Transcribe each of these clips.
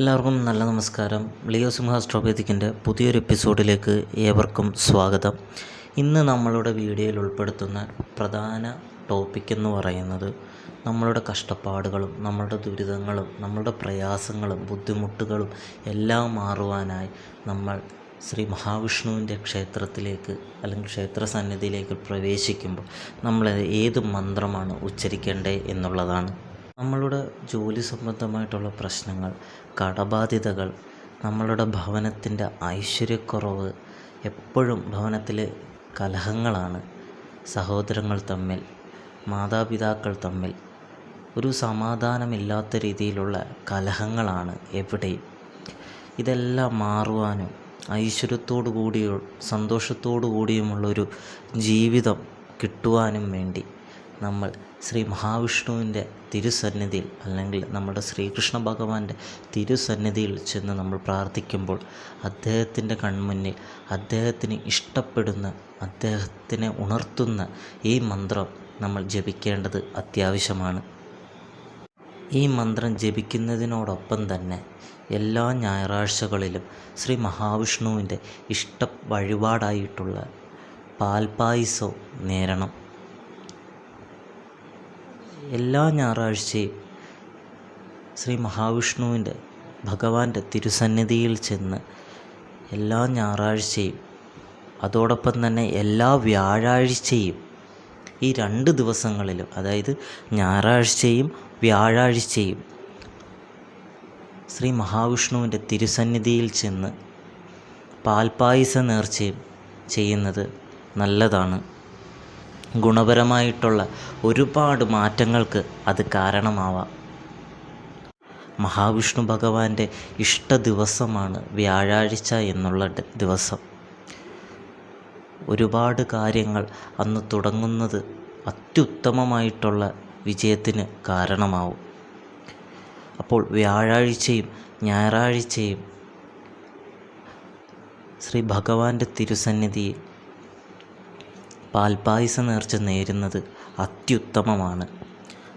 എല്ലാവർക്കും നല്ല നമസ്കാരം. ലിയോ സിംഹ സ്ട്രോപേതിക്കിന്റെ പുതിയൊരു എപ്പിസോഡിലേക്ക് ഏവർക്കും സ്വാഗതം. ഇന്ന് നമ്മളുടെ വീഡിയോയിൽ ഉൾപ്പെടുത്തുന്ന പ്രധാന ടോപ്പിക് എന്ന് പറയുന്നത് നമ്മളുടെ കഷ്ടപ്പാടുകളും നമ്മളുടെ ദുരിതങ്ങളും നമ്മളുടെ പ്രയാസങ്ങളും ബുദ്ധിമുട്ടുകളും എല്ലാം മാറുവാനായി നമ്മൾ ശ്രീ മഹാവിഷ്ണുവിന്റെ ക്ഷേത്രത്തിലേക്ക് അല്ലെങ്കിൽ ക്ഷേത്ര സന്നിധിയിലേക്ക് പ്രവേശിക്കുമ്പോൾ നമ്മൾ ഏത് മന്ത്രമാണ് ഉച്ചരിക്കേണ്ടത് എന്നുള്ളതാണ് നമ്മളുടെ ജോലി സംബന്ധമായിട്ടുള്ള പ്രശ്നങ്ങൾ കടബാധ്യതകൾ നമ്മളുടെ ഭവനത്തിന്റെ ഐശ്വര്യക്കുറവ് എപ്പോഴും ഭവനത്തിൽ കലഹങ്ങളാണ്. സഹോദരങ്ങൾ തമ്മിൽ മാതാപിതാക്കൾ തമ്മിൽ ഒരു സമാധാനമില്ലാത്ത രീതിയിലുള്ള കലഹങ്ങളാണ് എവിടെയും. ഇതെല്ലാം മാറുവാനും ഐശ്വര്യത്തോടു കൂടിയോ സന്തോഷത്തോടു കൂടിയുമുള്ളൊരു ജീവിതം കിട്ടുവാനും വേണ്ടി നമ്മൾ ശ്രീ മഹാവിഷ്ണുവിന്റെ തിരുസന്നിധിയിൽ അല്ലെങ്കിൽ നമ്മുടെ ശ്രീകൃഷ്ണ ഭഗവാന്റെ തിരുസന്നിധിയിൽ ചെന്ന് നമ്മൾ പ്രാർത്ഥിക്കുമ്പോൾ അദ്ദേഹത്തിന്റെ കൺമുന്നിൽ അദ്ദേഹത്തിന് ഇഷ്ടപ്പെടുന്ന അദ്ദേഹത്തിനെ ഉണർത്തുന്ന ഈ മന്ത്രം നമ്മൾ ജപിക്കേണ്ടത് അത്യാവശ്യമാണ്. ഈ മന്ത്രം ജപിക്കുന്നതിനോടൊപ്പം തന്നെ എല്ലാ ഞായറാഴ്ചകളിലും ശ്രീ മഹാവിഷ്ണുവിന്റെ ഇഷ്ട വഴിപാടായിട്ടുള്ള പാൽപായസോ നേരണം. എല്ലാ ഞായറാഴ്ചയും ശ്രീ മഹാവിഷ്ണുവിന്റെ ഭഗവാന്റെ തിരുസന്നിധിയിൽ ചെന്ന് എല്ലാ ഞായറാഴ്ചയും അതോടൊപ്പം തന്നെ എല്ലാ വ്യാഴാഴ്ചയും ഈ രണ്ട് ദിവസങ്ങളിലും അതായത് ഞായറാഴ്ചയും വ്യാഴാഴ്ചയും ശ്രീ മഹാവിഷ്ണുവിന്റെ തിരുസന്നിധിയിൽ ചെന്ന് പാൽപ്പായസ നേർച്ചയും ചെയ്യുന്നത് നല്ലതാണ്. ഗുണപരമായിട്ടുള്ള ഒരുപാട് മാറ്റങ്ങൾക്ക് അത് കാരണമാവാം. മഹാവിഷ്ണു ഭഗവാന്റെ ഇഷ്ട ദിവസമാണ് വ്യാഴാഴ്ച എന്നുള്ള ദിവസം. ഒരുപാട് കാര്യങ്ങൾ അന്ന് തുടങ്ങുന്നത് അത്യുത്തമമായിട്ടുള്ള വിജയത്തിന് കാരണമാവും. അപ്പോൾ വ്യാഴാഴ്ചയും ഞായറാഴ്ചയും ശ്രീ ഭഗവാന്റെ തിരുസന്നിധിയിൽ പാൽപ്പായസ നേർച്ച നേരുന്നത് അത്യുത്തമമാണ്.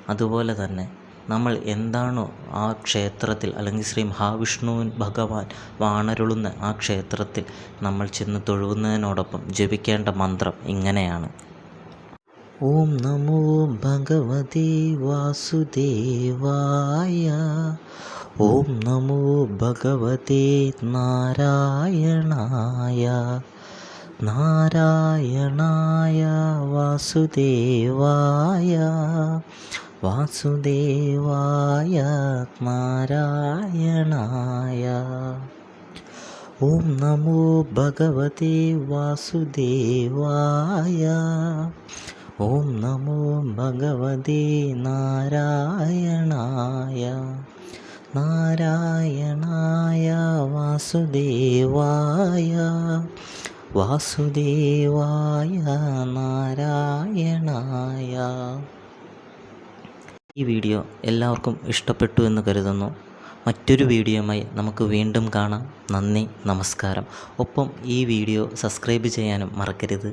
അതുപോലെ തന്നെ നമ്മൾ എന്താണോ ആ ക്ഷേത്രത്തിൽ അല്ലെങ്കിൽ ശ്രീ മഹാവിഷ്ണുവിൻ ഭഗവാൻ വാണരുളുന്ന ആ ക്ഷേത്രത്തിൽ നമ്മൾ ചെന്ന് തൊഴുകുന്നതിനോടൊപ്പം ജപിക്കേണ്ട മന്ത്രം ഇങ്ങനെയാണ്. ഓം നമോ ഭഗവതി വാസുദേവായ. ഓം നമോ ഭഗവതി നാരായണായ. നാരായണായ വാസുദേവായ വാസുദേവായ നാരായണായ ഓം നമോ ഭഗവതി വാസുദേവായ ഓം നമോ ഭഗവതി നാരായണായ. നാരായണായ വാസുദേവായ വാസുദേവായ നാരായണായ. ഈ വീഡിയോ എല്ലാവർക്കും ഇഷ്ടപ്പെട്ടു എന്ന് കരുതുന്നു. മറ്റൊരു വീഡിയോയുമായി നമുക്ക് വീണ്ടും കാണാം. നന്ദി നമസ്കാരം. ഒപ്പം ഈ വീഡിയോ സബ്സ്ക്രൈബ് ചെയ്യാനും മറക്കരുത്.